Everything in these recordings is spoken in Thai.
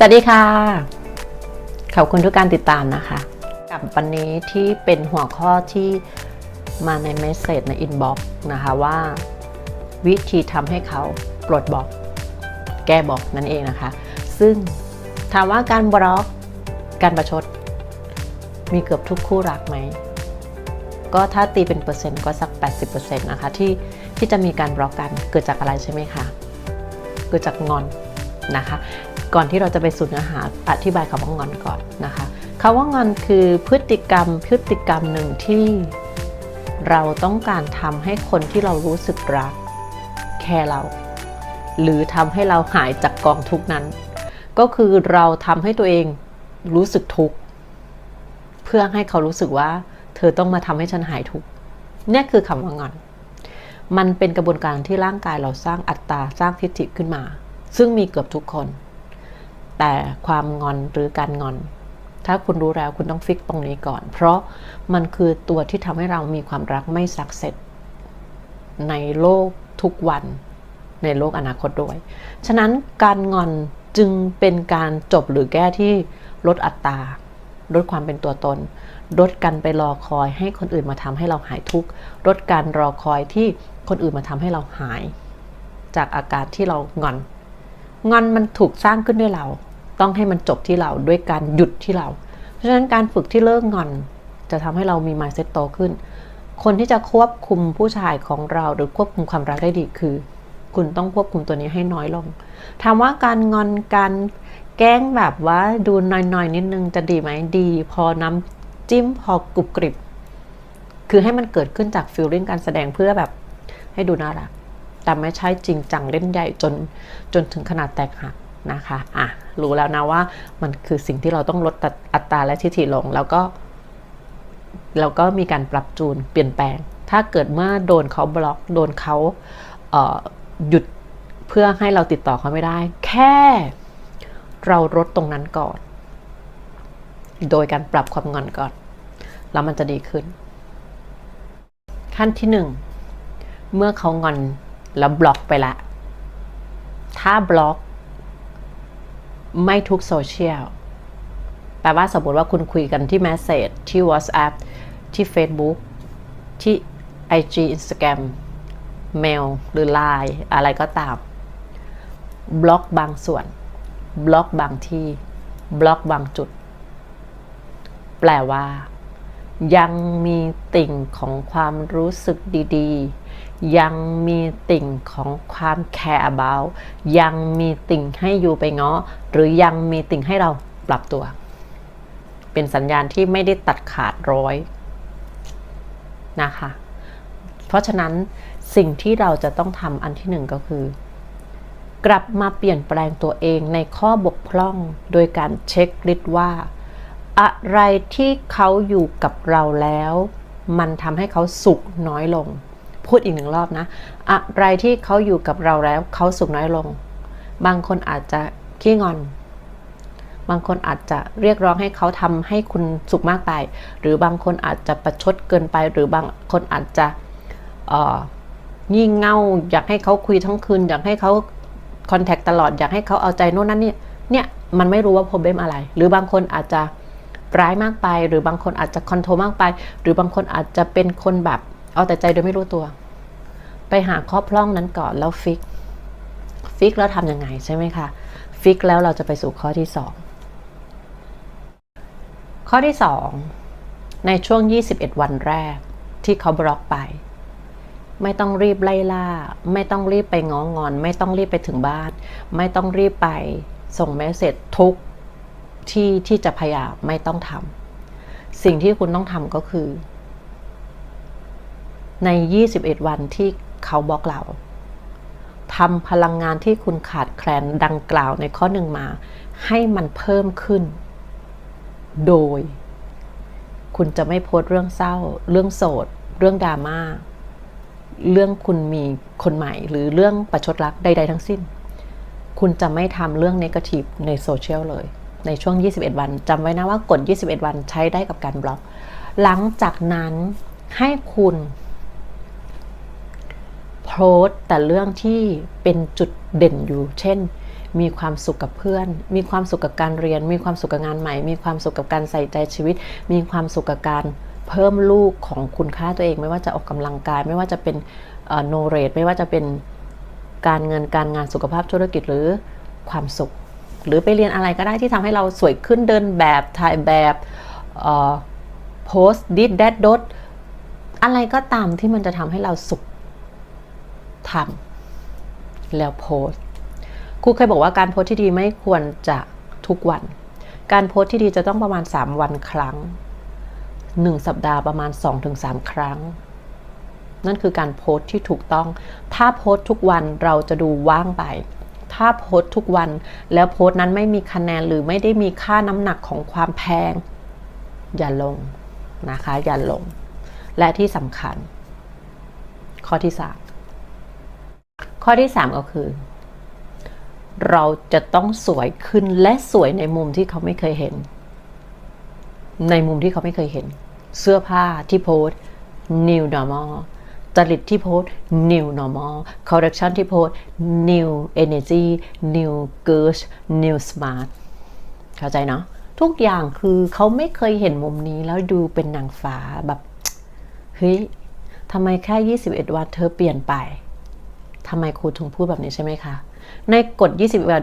สวัสดีค่ะ ขอบคุณทุกการติดตามนะคะ กับวันนี้ที่เป็นหัวข้อที่มาในเมสเซจในอินบ็อกซ์นะคะว่า วิธีทำให้เขาปลดบล็อก แก้บล็อกนั่นเองนะคะ ซึ่งถามว่าการบล็อกการประชด มีเกือบทุกคู่รักไหม ก็ถ้าตีเป็นเปอร์เซ็นต์ก็สัก 80%นะคะที่ที่จะมีการบล็อกกันเกิดจากอะไรใช่ไหมคะ เกิดจากงอนนะคะ ก่อนที่เราจะไปสู่เนื้อหาอธิบายคำว่างอนก่อนนะคะคำว่างอนคือพฤติกรรมพฤติกรรมหนึ่งที่เราต้องการทำให้คนที่เรารู้สึกรัก แค่เรา หรือทำให้เราหายจากกองทุกนั้น ก็คือเราทำให้ตัวเองรู้สึกทุกข์เพื่อให้เขารู้สึกว่า เธอต้องมาทำให้ฉันหายทุกข์นี่คือคำว่างอน มันเป็นกระบวนการที่ร่างกายเราสร้างอัตตาสร้างทิฏฐิขึ้นมา ซึ่งมีเกือบทุกคน แต่ความงอนหรือการงอน ถ้าคุณรู้แล้วคุณต้องฟิกตรงนี้ก่อน เพราะมันคือตัวที่ทำให้เรามีความรักไม่สักเสร็จ ในโลกทุกวัน ในโลกอนาคตด้วย ฉะนั้นการงอนจึงเป็นการจบหรือแก้ที่ลดอัตราลดความเป็นตัวตนลดการไปรอคอยให้คนอื่นมาทำให้เราหายทุกข์ลดการรอคอยที่คนอื่นมาทำให้เราหาย จากอาการที่เรางอน งอนมันถูกสร้างขึ้นด้วยเรา ต้องให้มันจบที่เราด้วยการหยุดที่เรา เพราะฉะนั้นการฝึกที่เลิกงอน จะทำให้เรามี mindset โตขึ้น คนที่จะควบคุมผู้ชายของเราหรือควบคุมความรักได้ดีคือ คุณต้องควบคุมตัวนี้ให้น้อยลง ถามว่าการงอนการแกล้งแบบว่าดูหน่อยๆนิดนึงจะดีไหมดี พอน้ำจิ้มพอกรุบกริบ คือให้มันเกิดขึ้นจากฟิลลิ่งการแสดงเพื่อแบบให้ดูน่ารัก แต่ไม่ใช่จริงจังเล่นใหญ่จนจนถึงขนาดแตกหัก นะคะอะรู้แล้วนะว่ามันคือสิ่งที่เราต้องลดอัตราและทิฐิลง แล้วก็แล้วก็มีการปรับจูนเปลี่ยนแปลง ถ้าเกิดเมื่อโดนเขาบล็อกโดนเขาเหยุดเพื่อให้เราติดต่อเขาไม่ได้ แค่เราลดตรงนั้นก่อน โดยการปรับความงอนก่อน แล้วมันจะดีขึ้น ขั้นที่หนึ่งเมื่อเขางอนแล้วบล็อกไปละ ถ้าบล็อก ไม่ทุกโซเชียลแปลว่าสมมติว่าคุณคุยกันที่ Message ที่ WhatsApp ที่ Facebook ที่ IG Instagram เมลหรือ Line อะไรก็ตาม บล็อกบางส่วน บล็อกบางที่ บล็อกบางจุด แปลว่า ยังมีติ่งของความรู้สึกดีๆ ยังมีติ่งของความแคร์ about ยังมีติ่งให้อยู่ไปงาะหรือยังมีติ่งให้เราปรับตัว เป็นสัญญาณที่ไม่ได้ตัดขาดร้อยนะคะ เพราะฉะนั้นสิ่งที่เราจะต้องทำอันที่หนึ่งก็คือ กลับมาเปลี่ยนแปลงตัวเองในข้อบกพร่อง โดยการเช็คลิสต์ว่า อะไรที่เขาอยู่กับเราแล้ว มันทำให้เขาสุขน้อยลง พูดอีกหนึ่งรอบนะ อะไรที่เขาอยู่กับเราแล้ว เขาสุขน้อยลง บางคนอาจจะขี้งอน บางคนอาจจะเรียกร้องให้เขาทำให้คุณสุขมากไป หรือบางคนอาจจะประชดเกินไป หรือบางคนอาจจะงี่เง่า อยากให้เขาคุยทั้งคืน อยากให้เขาคอนแทคตลอด อยากให้เขาเอาใจโน่นนั่นนี่ เนี่ย มันไม่รู้ว่าปรเบมอะไร หรือบางคนอาจจะ ร้ายมากไป หรือบางคนอาจจะคอนโทรลมากไป หรือบางคนอาจจะเป็นคนแบบเอาแต่ใจโดยไม่รู้ตัว ไปหาข้อพร่องนั้นก่อนแล้วฟิก ฟิกแล้วทำยังไงใช่ไหมคะ ฟิกแล้วเราจะไปสู่ข้อที่สองข้อที่สองในช่วง 21 วันแรกที่เขาบล็อกไป ไม่ต้องรีบไล่ล่า ไม่ต้องรีบไปง้องอน ไม่ต้องรีบไปถึงบ้าน ไม่ต้องรีบไปส่งเมสเซจทุก ที่ที่จะพยายามไม่ต้องทำสิ่งที่คุณต้องทำก็คือ ใน 21 วันที่เขาบล็อกเราทำพลังงานที่คุณขาดแคลนดังกล่าวในข้อหนึ่งมา ให้มันเพิ่มขึ้น โดย คุณจะไม่โพสเรื่องเศร้า เรื่องโสด เรื่องดราม่าเรื่องคุณมีคนใหม่ หรือเรื่องประชดรักใด ๆ ทั้งสิ้น คุณจะไม่ทำเรื่องนกาทีฟในโซเชียลเลย ในช่วง 21 วันจำไว้นะว่ากด 21 วันใช้ได้กับการบล็อก หลังจากนั้นให้คุณโพสต์แต่เรื่องที่เป็นจุดเด่นอยู่ เช่น มีความสุขกับเพื่อน มีความสุขกับการเรียน มีความสุขกับงานใหม่ มีความสุขกับการใส่ใจชีวิต มีความสุขกับการเพิ่มลูกของคุณค่าตัวเอง ไม่ว่าจะออกกำลังกาย ไม่ว่าจะเป็นโนเรทไม่ว่าจะเป็นการเงินการงานสุขภาพธุรกิจหรือความสุข หรือไปเรียนอะไรก็ได้ที่ทำให้เราสวยขึ้นเดินแบบถ่ายแบบโพสดิดแดดดดอะไรก็ตามที่มันจะทำให้เราสุขทำแล้วโพสครูเคยบอกว่าการโพสที่ดีไม่ควรจะทุกวัน การโพสที่ดีจะต้องประมาณ 3 วันครั้ง 1 สัปดาห์ประมาณ 2-3 ครั้ง นั่นคือการโพสที่ถูกต้อง ถ้าโพสทุกวันเราจะดูว่างไป ถ้าโพสทุกวัน แล้วโพสนั้นไม่มีคะแนนหรือไม่ได้มีค่าน้ำหนักของความแพง อย่าลงนะคะ อย่าลง และที่สำคัญ ข้อที่3ข้อที่3ก็คือ เราจะต้องสวยขึ้นและสวยในมุมที่เขาไม่เคยเห็น ในมุมที่เขาไม่เคยเห็น เสื้อผ้าที่โพส new normal จริตที่โพส new normal correction ที่โพส new energy new girl new smart เข้าใจเนาะทุกอย่างคือเขาไม่เคยเห็นมุมนี้แล้วดูเป็นนางฟ้าแบบเฮ้ยทำไมแค่ 21 วันเธอเปลี่ยนไปทำไมครูถึงพูดแบบนี้ใช่ไหมคะ ในกฎ21วัน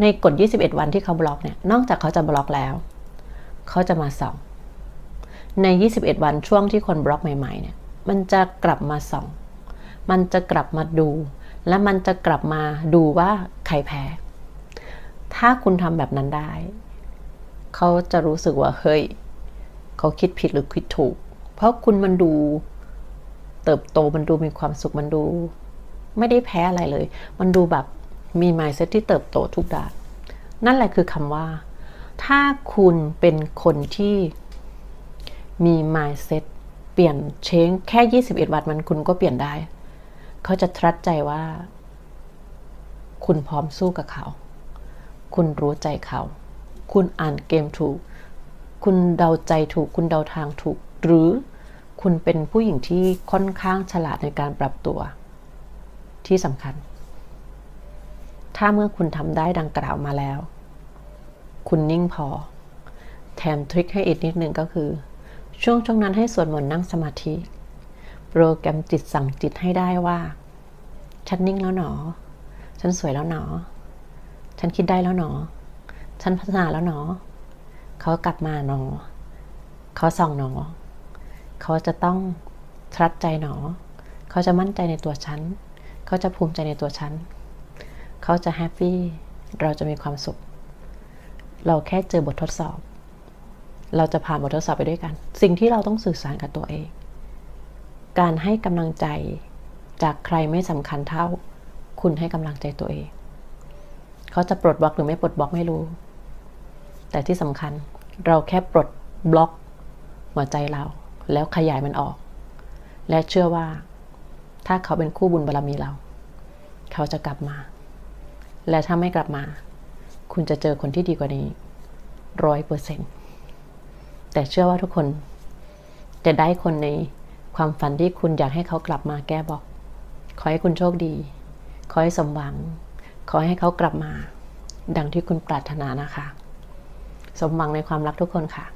ในกฎ 21 วันที่เขาบล็อกเนี่ย นอกจากเขาจะบล็อกแล้ว เขาจะมาส่อง ใน 21 วันช่วงที่คนบล็อกใหม่ ๆ เนี่ย มันจะกลับมาส่อง มันจะกลับมาดู และมันจะกลับมาดูว่าใครแพ้ ถ้าคุณทำแบบนั้นได้ เขาจะรู้สึกว่าเฮ้ย เขาคิดผิดหรือคิดถูก เพราะคุณมันดู เติบโตมันดูมีความสุขมันดู ไม่ได้แพ้อะไรเลย มันดูแบบมี mindset ที่เติบโตทุกด้านนั่นแหละคือคำว่า ถ้าคุณเป็นคนที่มี mindset ปลี่ยนเช้งแค่ 21 วันมันคุณก็เปลี่ยนได้ เขาจะทรัสใจว่า คุณพร้อมสู้กับเขา คุณรู้ใจเขา คุณอ่านเกมถูก คุณเดาใจถูก คุณเดาทางถูก หรือคุณเป็นผู้หญิงที่ค่อนข้างฉลาดในการปรับตัว ที่สำคัญ ถ้าเมื่อคุณทำได้ดังกล่าวมาแล้ว คุณนิ่งพอ แถมทริคให้อีกนิดนึงก็คือ ช่วงช่วงนั้นให้สวดมนต์นั่งสมาธิ โปรแกรมจิตสั่งจิตให้ได้ว่า ฉันนิ่งแล้วหนอ ฉันสวยแล้วหนอ ฉันคิดได้แล้วหนอ ฉันพัฒนาแล้วหนอ เขากลับมาหนอ เขาส่องหนอ เขาจะต้องทรัสใจหนอ เขาจะมั่นใจในตัวฉัน เขาจะภูมิใจในตัวฉัน เขาจะแฮปปี้ เราจะมีความสุข เราแค่เจอบททดสอบ เราจะผ่านบททดสอบไปด้วยกัน สิ่งที่เราต้องสื่อสารกับตัวเอง การให้กำลังใจจากใครไม่สำคัญเท่า คุณให้กำลังใจตัวเอง เขาจะปลดบล็อกหรือไม่ปลดบล็อกไม่รู้ แต่ที่สำคัญเราแค่ปลดบล็อกหัวใจเรา แล้วขยายมันออก และเชื่อว่า ถ้าเขาเป็นคู่บุญบารรมีเรา เขาจะกลับมา และถ้าไม่กลับมา คุณจะเจอคนที่ดีกว่านี้ร้อยเปอร์เซ็นต์ แต่เชื่อว่าทุกคน จะได้คนในความฝันที่คุณอยากให้เขากลับมาแก้บอก ขอให้คุณโชคดี ขอให้สมหวัง ขอให้เขากลับมา ดังที่คุณปรารถนานะคะ สมหวังในความรักทุกคนค่ะ